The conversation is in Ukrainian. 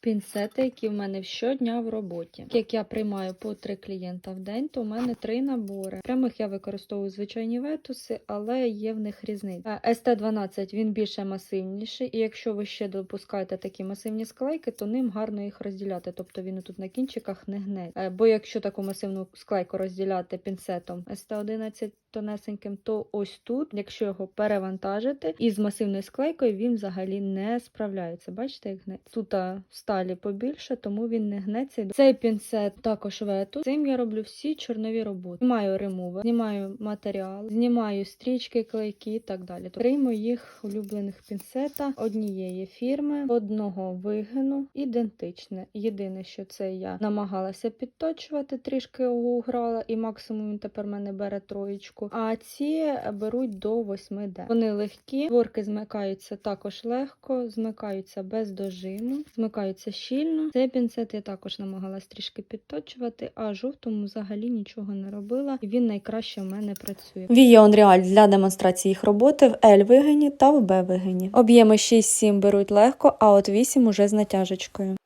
Пінцети, які в мене щодня в роботі. Як я приймаю по три клієнта в день, то у мене три набори. Прямих я використовую звичайні ветуси, але є в них різниця. СТ-12 він більше масивніший, і якщо ви ще допускаєте такі масивні склейки, то ним гарно їх розділяти. Тобто він тут на кінчиках не гне. Е, Бо якщо таку масивну склейку розділяти пінцетом СТ-11 тонесеньким, то ось тут, якщо його перевантажити, із масивною склейкою він взагалі не справляється. Бачите, як гне? Тут а, сталі побільше, тому він не гнеться. Цей пінцет також вету. Цим я роблю всі чорнові роботи. Знімаю ремувер, знімаю матеріал, знімаю стрічки, клейки і так далі. Три моїх улюблених пінцета однієї фірми, одного вигину, ідентичне. Єдине, що це я намагалася підточувати, трішки уграла, і максимум він тепер мене бере троєчку. А ці беруть до 8 д. Вони легкі, творки змикаються також легко, змикаються без дожиму, змикаються щільно. Цей пінцет я також намагалась трішки підточувати, а жовтому взагалі нічого не робила. І він найкраще в мене працює. Вія Unreal для демонстрації їх роботи в L-вигині та в B-вигині. Об'єми 6-7 беруть легко, а от 8 уже з натяжечкою.